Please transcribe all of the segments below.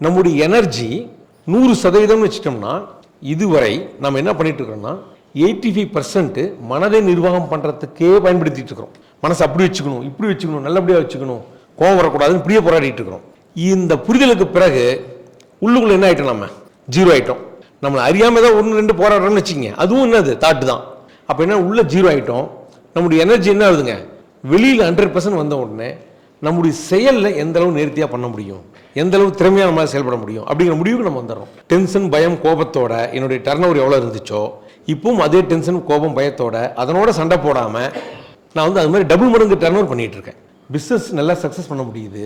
நம்முடைய எனர்ஜி நூறு சதவீதம்னு வச்சிட்டோம்னா இதுவரை நம்ம என்ன பண்ணிட்டு இருக்கோம்னா எயிட்டி ஃபைவ் பர்சன்ட் மனதை நிர்வாகம் பண்ணுறதுக்கே பயன்படுத்திட்டு இருக்கிறோம். மனசை அப்படி வச்சுக்கணும் இப்படி வச்சுக்கணும் நல்லபடியாக வச்சுக்கணும் கோவம் வரக்கூடாதுன்னு இப்படியே போராடிட்டு இருக்கிறோம். இந்த புரிதலுக்கு பிறகு உள்ளுக்குள்ள என்ன ஆயிட்டோம் நம்ம? ஜீரோ ஆகிட்டோம் நம்மளை அறியாமல் தான் ஒன்று ரெண்டு போராடுறோம்னு வச்சுக்கங்க. அதுவும் என்னது? தாட்டு தான். அப்போ என்ன? உள்ள ஜீரோ ஆகிட்டோம் நம்முடைய எனர்ஜி என்ன ஆகுதுங்க? வெளியில் ஹண்ட்ரட் பர்சன்ட் வந்த உடனே நம்முடைய செயலில் எந்த அளவு நேர்த்தியாக பண்ண முடியும்? எந்த அளவு திறமையாக நம்மளால் செயல்பட முடியும்? அப்படிங்கிற முடிவுக்கு நம்ம வந்துடுறோம். டென்ஷன் பயம் கோபத்தோட என்னுடைய டர்ன் ஓவர் எவ்வளோ இருந்துச்சோ இப்பவும் அதே டென்ஷன் கோபம் பயத்தோட அதனோட சண்டை போடாமல் நான் வந்து அது மாதிரி டபுள் மடங்கு டர்ன் ஓவர் பண்ணிகிட்டு இருக்கேன். பிஸ்னஸ் நல்லா சக்ஸஸ் பண்ண முடியுது.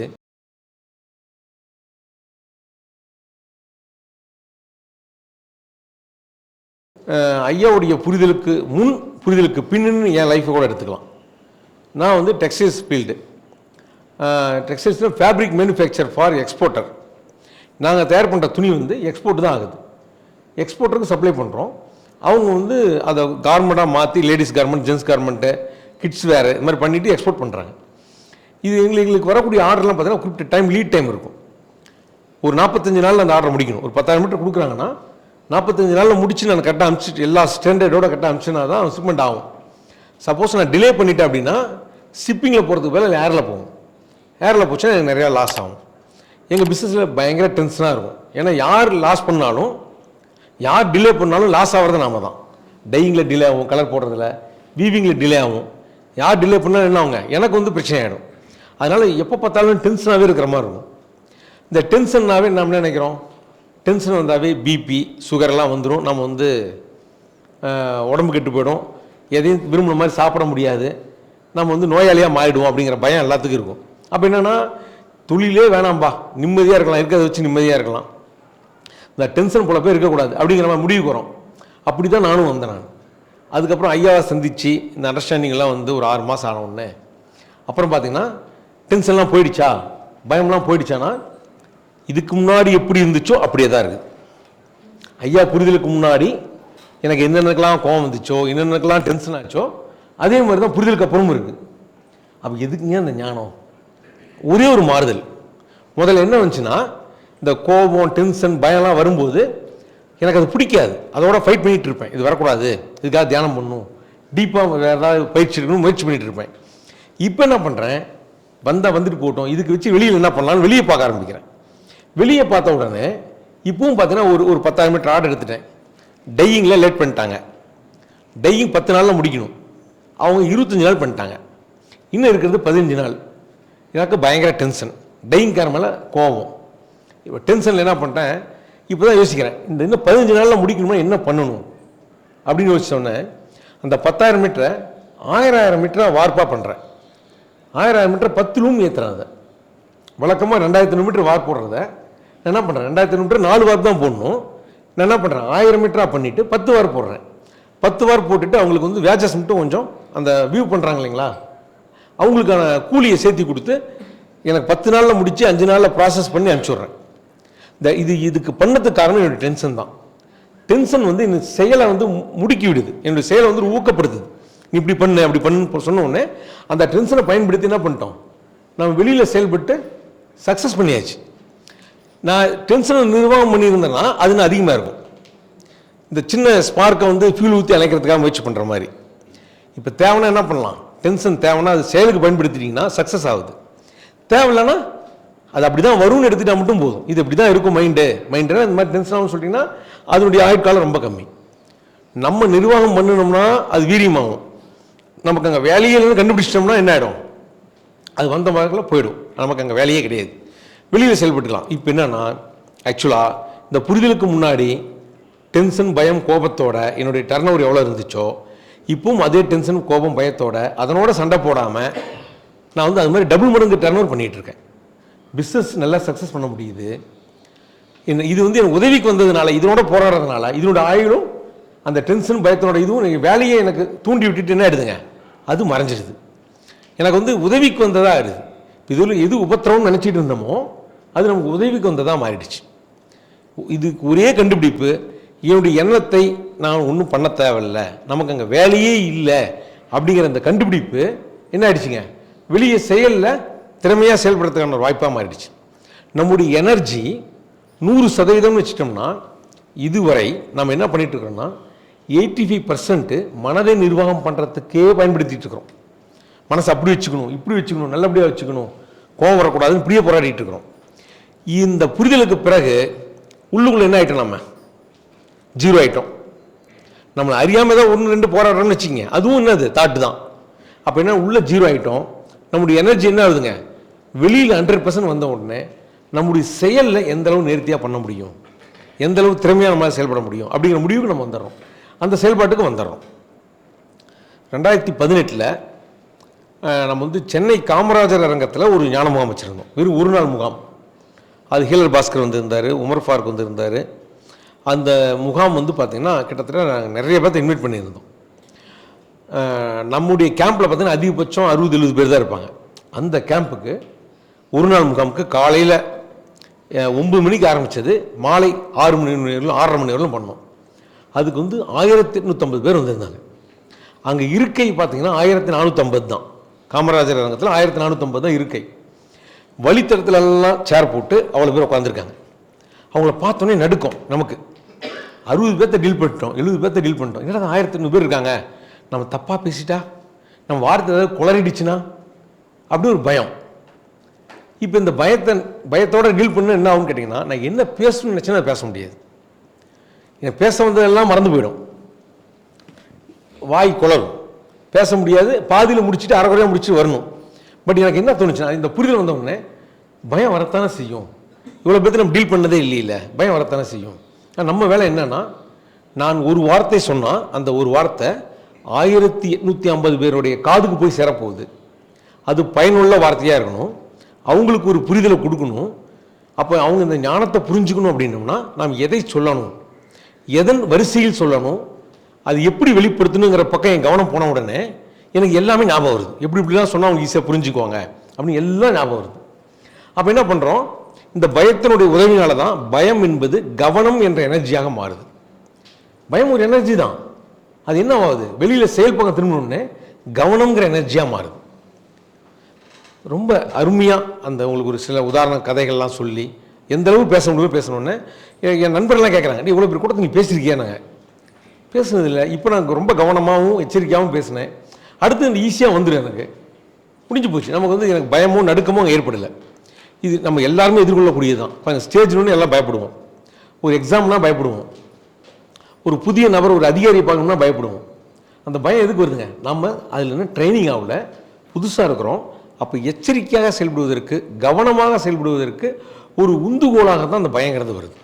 ஐயாவுடைய புரிதலுக்கு முன் புரிதலுக்கு பின்னு என் லைஃப்பை கூட எடுத்துக்கலாம். நான் வந்து டெக்ஸ்டைல்ஸ் ஃபீல்டு டெக்ஸ்டைல்ஸ்னால் ஃபேப்ரிக் மேனுஃபேக்சர் ஃபார் எக்ஸ்போர்ட்டர் நாங்கள் தயார் பண்ணுற துணி வந்து எக்ஸ்போர்ட் தான் ஆகுது. எக்ஸ்போர்ட்டருக்கு சப்ளை பண்ணுறோம் அவங்க வந்து அதை கார்மெண்ட்டாக மாற்றி ladies garment gents garment kids வேறு இது மாதிரி பண்ணிவிட்டு எக்ஸ்போர்ட் பண்ணுறாங்க இது எங்களுக்கு எங்களுக்கு வரக்கூடிய ஆர்டர்லாம் பார்த்தீங்கன்னா குறிப்பிட்ட டைம் லீட் டைம் இருக்கும். ஒரு நாற்பத்தஞ்சு நாளில் அந்த ஆர்டர் முடிக்கணும். ஒரு பத்தாயிரம் மீட்டர் கொடுக்குறாங்கன்னா நாற்பத்தஞ்சு நாளில் முடிச்சு நான் கரெக்டாக அனுப்பிச்சிட்டு எல்லா ஸ்டாண்டர்டோட கரெக்டாக அனுப்பிச்சுனா தான் ஷிப்மெண்ட் ஆகும். சப்போஸ் நான் டிலே பண்ணிட்டேன் அப்படின்னா ஷிப்பிங்கில் போகிறதுக்கு பதிலா ஏரில் போகும் ஏரில் போச்சுன்னா எனக்கு நிறையா லாஸ் ஆகும். எங்கள் பிஸ்னஸில் பயங்கர டென்ஷனாக இருக்கும். ஏன்னா யார் லாஸ் பண்ணாலும் யார் டிலே பண்ணாலும் லாஸ் ஆகிறது நாம தான். டையிங்கில் டிலே ஆகும் கலர் போடுறதில். வீவிங்கில் டிலே ஆகும். யார் டிலே பண்ணாலும் என்ன ஆகுங்க? எனக்கு வந்து பிரச்சனை ஆகிடும் அதனால் எப்போ பார்த்தாலும் டென்ஷனாகவே இருக்கிற மாதிரி இருக்கும். இந்த டென்ஷன்னாவே நம்ம நினைக்கிறோம்? டென்ஷன் வந்தாவே பிபி சுகர்லாம் வந்துடும் நம்ம வந்து உடம்பு கெட்டு போயிடும். எதையும் விரும்பின மாதிரி சாப்பிட முடியாது. நம்ம வந்து நோயாளியாக மாறிடுவோம் அப்படிங்கிற பயம் எல்லாத்துக்கும் இருக்கும். அப்போ என்னென்னா தொழிலே வேணாம்பா. நிம்மதியாக இருக்கலாம். இருக்கிறத வச்சு நிம்மதியாக இருக்கலாம். இந்த டென்ஷன் போல போய் இருக்கக்கூடாது. அப்படிங்கிற மாதிரி முடிவுக்கு வரோம். அப்படி தான் நானும் வந்தேன் நான். அதுக்கப்புறம் ஐயாவை சந்திச்சு இந்த அண்டர்ஸ்டாண்டிங்லாம் வந்து ஒரு ஆறு மாதம் ஆன உடனே. அப்புறம் பார்த்தீங்கன்னா டென்ஷன்லாம் போயிடுச்சா? பயம்லாம் போயிடுச்சானா இதுக்கு முன்னாடி எப்படி இருந்துச்சோ அப்படியே தான் இருக்குது. ஐயா புரிதலுக்கு முன்னாடி எனக்கு என்னென்னக்கெல்லாம் கோவம் வந்துச்சோ என்னென்னக்கெல்லாம் டென்ஷன் ஆச்சோ அதே மாதிரி தான் புரிதலுக்கு அப்புறமும் இருக்குது. அப்போ எதுக்குங்க அந்த ஞானம்? ஒரே ஒரு மாறுதல். முதல்ல என்ன வந்துச்சுன்னா இந்த கோபம் டென்ஷன் பயம்லாம் வரும்போது எனக்கு அது பிடிக்காது. அதோட ஃபைட் பண்ணிகிட்டு இருப்பேன். இது வரக்கூடாது. இதுக்காக தியானம் பண்ணணும். டீப்பாக வேறு ஏதாவது பயிற்சி எடுக்கணும் முயற்சி பண்ணிகிட்டு இருப்பேன். இப்போ என்ன பண்ணுறேன் வந்தால் வந்துட்டு போகட்டும். இதுக்கு வச்சு வெளியில் என்ன பண்ணலாம்னு வெளியே பார்க்க ஆரம்பிக்கிறேன். வெளியே பார்த்த உடனே இப்பவும் பார்த்தீங்கன்னா ஒரு ஒரு பத்தாயிரம் மீட்டர் ஆர்டர் எடுத்துட்டேன். டையிங்கில் லேட் பண்ணிட்டாங்க. டையிங் பத்து நாளில் முடிக்கணும். அவங்க இருபத்தஞ்சி நாள் பண்ணிட்டாங்க. இன்னும் இருக்கிறது பதினஞ்சு நாள். எனக்கு பயங்கர டென்ஷன் டையிங்கார மேலே கோவம் இப்போ டென்ஷனில் என்ன பண்ணிட்டேன்? இப்போ தான் யோசிக்கிறேன். இந்த இன்னும் பதினஞ்சு நாளில் முடிக்கணும்னா என்ன பண்ணணும்? அப்படின்னு யோசிச்சோடனே அந்த பத்தாயிரம் மீட்டரை ஆயிரம் ஆயிரம் மீட்டராக வார்ப்பாக பண்ணுறேன் ஆயிரம் ஆயிரம் மீட்டர் பத்து லூம் ஏற்றுறேன் அதை. வழக்கமாக ரெண்டாயிரத்தி மீட்டர் வார்ப் போடுறத. நான் என்ன பண்ணுறேன் ரெண்டாயிரத்தி மீட்டர் நாலு வார் தான் போடணும். நான் என்ன பண்ணுறேன் ஆயிரம் மீட்டராக பண்ணிவிட்டு பத்து வார் போடுறேன். பத்து வார் போட்டுட்டு அவங்களுக்கு வந்து வேஜஸ் மட்டும் கொஞ்சம் அந்த வியூ பண்ணுறாங்க இல்லைங்களா? அவங்களுக்கான கூலியை சேர்த்தி கொடுத்து எனக்கு பத்து நாளில் முடித்து அஞ்சு நாளில் ப்ராசஸ் பண்ணி அனுப்பிச்சுட்றேன். இந்த இது இதுக்கு பண்ணதுக்கு காரணம் என்னுடைய டென்ஷன் தான். டென்ஷன் வந்து இந்த செயலை வந்து முடுக்கி விடுது. என்னுடைய செயலை வந்து ஊக்கப்படுத்துது. நீ இப்படி பண்ணு அப்படி பண்ணுன்னு சொன்ன உடனே அந்த டென்ஷனை பயன்படுத்தி என்ன பண்ணிட்டோம்? நம்ம வெளியில் செயல்பட்டு சக்ஸஸ் பண்ணியாச்சு. நான் டென்ஷனை நிர்வாகம் பண்ணியிருந்தேன்னா அது இன்னும் அதிகமாக இருக்கும். இந்த சின்ன ஸ்பார்க்கை வந்து ஃபியூல் ஊற்றி அணைக்கிறதுக்காக முயற்சி பண்ணுற மாதிரி. இப்போ தேவைன்னா என்ன பண்ணலாம்? டென்ஷன் தேவைன்னா அது செயலுக்கு பயன்படுத்திட்டிங்கன்னா சக்ஸஸ் ஆகுது. தேவையில்லைன்னா அது அப்படி தான் வரும்னு எடுத்துட்டா மட்டும் போதும். இது இப்படி தான் இருக்கும் மைண்டு மைண்டுனா இந்த மாதிரி டென்ஷன் ஆகும் சொல்லிட்டிங்கன்னா அதனுடைய ஆயுட்காலம் ரொம்ப கம்மி. நம்ம நிர்வாகம் பண்ணணும்னா அது வீரியமாகும். நமக்கு அங்கே வேலையே கண்டுபிடிச்சிட்டோம்னா என்ன ஆகிடும் அது வந்த மாதிரில போயிடும். நமக்கு அங்கே வேலையே கிடையாது. வெளியில் செயல்பட்டுக்கலாம். இப்போ என்னன்னா ஆக்சுவலாக இந்த புரிதலுக்கு முன்னாடி டென்ஷன் பயம் கோபத்தோட என்னுடைய டர்ன் ஓவர் எவ்வளோ இருந்துச்சோ இப்பவும் அதே டென்ஷன் கோபம் பயத்தோட அதனோட சண்டை போடாமல் நான் வந்து அது மாதிரி டபுள் மடங்கு டர்ன் ஓவர் பண்ணிகிட்டு இருக்கேன். பிஸ்னஸ் நல்லா சக்ஸஸ் பண்ண முடியுது. என்ன இது வந்து எனக்கு உதவிக்கு வந்ததுனால இதனோட போராடுறதுனால இதனோட ஆயுளும் அந்த டென்ஷன் பயத்தனோட இதுவும் எனக்கு வேலையை எனக்கு தூண்டி விட்டுட்டு என்ன ஆயிடுதுங்க? அது மறைஞ்சிடுது. எனக்கு வந்து உதவிக்கு வந்ததாக ஆயிடுது இதில் எது உபத்திரம்னு நினச்சிட்டு இருந்தோமோ அது நமக்கு உதவிக்கு வந்ததாக மாறிடுச்சு. இதுக்கு ஒரே கண்டுபிடிப்பு என்னுடைய எண்ணத்தை நான் ஒன்றும் பண்ண தேவையில்ல. நமக்கு அங்கே வேலையே இல்லை அப்படிங்கிற அந்த கண்டுபிடிப்பு என்ன ஆயிடுச்சுங்க? வெளியே செயலில் திறமையாக செயல்படுறதுக்கான ஒரு வாய்ப்பாக மாறிடுச்சு. நம்முடைய எனர்ஜி நூறு சதவீதம்னு வச்சிட்டோம்னா இதுவரை நம்ம என்ன பண்ணிகிட்ருக்கோம்னா எயிட்டி ஃபைவ் பர்சன்ட்டு மனதை நிர்வாகம் பண்ணுறதுக்கே பயன்படுத்திட்டு இருக்கிறோம். மனசை அப்படி வச்சுக்கணும் இப்படி வச்சுக்கணும் நல்லபடியாக வச்சுக்கணும் கோவம் வரக்கூடாதுன்னு இப்படியே போராடிட்டு இருக்கிறோம். இந்த புரிதலுக்கு பிறகு உள்ளுக்குள்ளே என்ன ஆயிட்டோம் நம்ம ஜீரோ ஆயிட்டோம். நம்மளை அறியாமல் தான் ஒன்று ரெண்டு போராடுறோம்னு வச்சுங்க அதுவும் என்னது? தாட்டு தான். அப்போ என்ன? உள்ளே ஜீரோ ஆயிட்டோம். நம்முடைய எனர்ஜி என்ன ஆகுதுங்க? வெளியில் ஹண்ட்ரட் பர்சன்ட் வந்த உடனே நம்முடைய செயலில் எந்த அளவு நேர்த்தியாக பண்ண முடியும்? எந்த அளவு திறமையாக நம்மளால் செயல்பட முடியும்? அப்படிங்கிற முடிவுக்கு நம்ம வந்துடுறோம். அந்த செயல்பாட்டுக்கு வந்துடுறோம். ரெண்டாயிரத்தி பதினெட்டில் நம்ம வந்து சென்னை காமராஜர் அரங்கத்தில் ஒரு ஞான முகாம் வச்சுருந்தோம். வெறும் ஒரு நாள் முகாம். அது ஹீலர் பாஸ்கர் வந்திருந்தார் உமர் ஃபாருக் வந்திருந்தார். அந்த முகாம் வந்து பார்த்திங்கன்னா கிட்டத்தட்ட நாங்கள் நிறைய பேர்த்த இன்வைட் பண்ணியிருந்தோம். நம்முடைய கேம்பில் பார்த்திங்கன்னா அதிகபட்சம் அறுபது எழுபது பேர் தான் இருப்பாங்க. அந்த கேம்புக்கு ஒரு நாள் முகாமுக்கு காலையில் ஒம்பது மணிக்கு ஆரம்பித்தது மாலை ஆறு மணி வரலும் ஆறரை மணி வரலும் பண்ணோம். அதுக்கு வந்து ஆயிரத்தி எட்நூற்றம்பது பேர் வந்திருந்தாங்க. அங்கே இருக்கை பார்த்திங்கன்னா ஆயிரத்தி நானூற்றம்பது தான். காமராஜர் அரங்கத்தில் ஆயிரத்தி நானூற்றம்பது தான் இருக்கை. வழித்தடத்துலலாம் சேர் போட்டு அவ்வளோ பேர் உட்காந்துருக்காங்க அவங்கள பார்த்தோன்னே நடுக்கும் நமக்கு. அறுபது பேர்த்த டீல் பண்ணிட்டோம் எழுபது பேர்த்த டீல் பண்ணிட்டோம். என்னடா ஆயிரத்தி ஐநூறு பேர் இருக்காங்க? நம்ம தப்பாக பேசிட்டா? நம்ம வார்த்தை ஏதாவது குளறிடுச்சுன்னா? அப்படி ஒரு பயம். இப்போ இந்த பயத்தை பயத்தோட டீல் பண்ண என்ன ஆகும்னு கேட்டிங்கன்னா நான் என்ன பேசணும்னு நினச்சேன்னா பேச முடியாது. எனக்கு பேச வந்ததெல்லாம் மறந்து போயிடும். வாய் குளரும் பேச முடியாது பாதியில் முடிச்சுட்டு அரைக்குறையாக முடிச்சு வரணும். பட் எனக்கு என்ன தோணுச்சுன்னா இந்த புரிதல் வந்தவுடனே பயம் வரத்தானே செய்யும். இவ்வளோ பேர்த்து நம்ம டீல் பண்ணதே இல்லை பயம் வரத்தானே செய்யும். நம்ம வேலை என்னன்னா நான் ஒரு வார்த்தை சொன்னால் அந்த ஒரு வார்த்தை ஆயிரத்தி எட்நூற்றி ஐம்பது பேருடைய காதுக்கு போய் சேரப்போகுது. அது பயனுள்ள வார்த்தையாக இருக்கணும். அவங்களுக்கு ஒரு புரிதலை கொடுக்கணும். அப்போ அவங்க இந்த ஞானத்தை புரிஞ்சுக்கணும் அப்படின்னோம்னா நாம் எதை சொல்லணும்? எதன் வரிசையில் சொல்லணும்? அது எப்படி வெளிப்படுத்தணுங்கிற பக்கம் என் கவனம் போன உடனே எனக்கு எல்லாமே ஞாபகம் வருது. எப்படி இப்படிலாம் சொன்னால் அவங்க ஈஸியாக புரிஞ்சுக்குவாங்க அப்படின்னு எல்லாம் ஞாபகம் வருது. அப்போ என்ன பண்ணுறோம் இந்த பயத்தினுடைய உதவினால தான் பயம் என்பது கவனம் என்ற எனர்ஜியாக மாறுது. பயம் ஒரு எனர்ஜி தான். அது என்ன ஆகுது? வெளியில் செயல் பக்கம் திரும்பணுன்னே கவனம்ங்கிற எனர்ஜியாக மாறுது. ரொம்ப அருமையாக அந்த உங்களுக்கு ஒரு சில உதாரண கதைகள்லாம் சொல்லி எந்த அளவு பேச முடியும் பேசணுன்னே என் நண்பர்கள்லாம் கேட்குறாங்க நீ இவ்வளோ பேர் கூட நீங்கள் பேசியிருக்கியா? நாங்கள் பேசுனதில்லை. இப்போ நான் ரொம்ப கவனமாகவும் எச்சரிக்கையாகவும் பேசினேன். அடுத்து இந்த ஈஸியாக வந்துடும் எனக்கு. முடிஞ்சு போச்சு. நமக்கு வந்து எனக்கு பயமும் நடுக்கமும் ஏற்படலை. இது நம்ம எல்லாருமே எதிர்கொள்ளக்கூடியது தான் இப்போ ஸ்டேஜ்னு எல்லாம் பயப்படுவோம். ஒரு எக்ஸாம்னா பயப்படுவோம். ஒரு புதிய நபர் ஒரு அதிகாரியை பார்க்கணும்னா பயப்படுவோம். அந்த பயம் எதுக்கு வருதுங்க? நம்ம அதில் என்ன ட்ரைனிங் ஆகல புதுசாக இருக்கிறோம். அப்போ எச்சரிக்கையாக செயல்படுவதற்கு கவனமாக செயல்படுவதற்கு ஒரு உந்துகோலாக தான் அந்த பயங்கிறது வருது.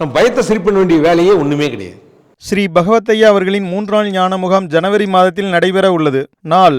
நம்ம பயத்தை சரி பண்ண வேண்டிய வேலையே ஒன்றுமே கிடையாது. ஸ்ரீ பகவத்தையா அவர்களின் மூன்றாம் ஞான முகாம் ஜனவரி மாதத்தில் நடைபெற உள்ளது. நாள்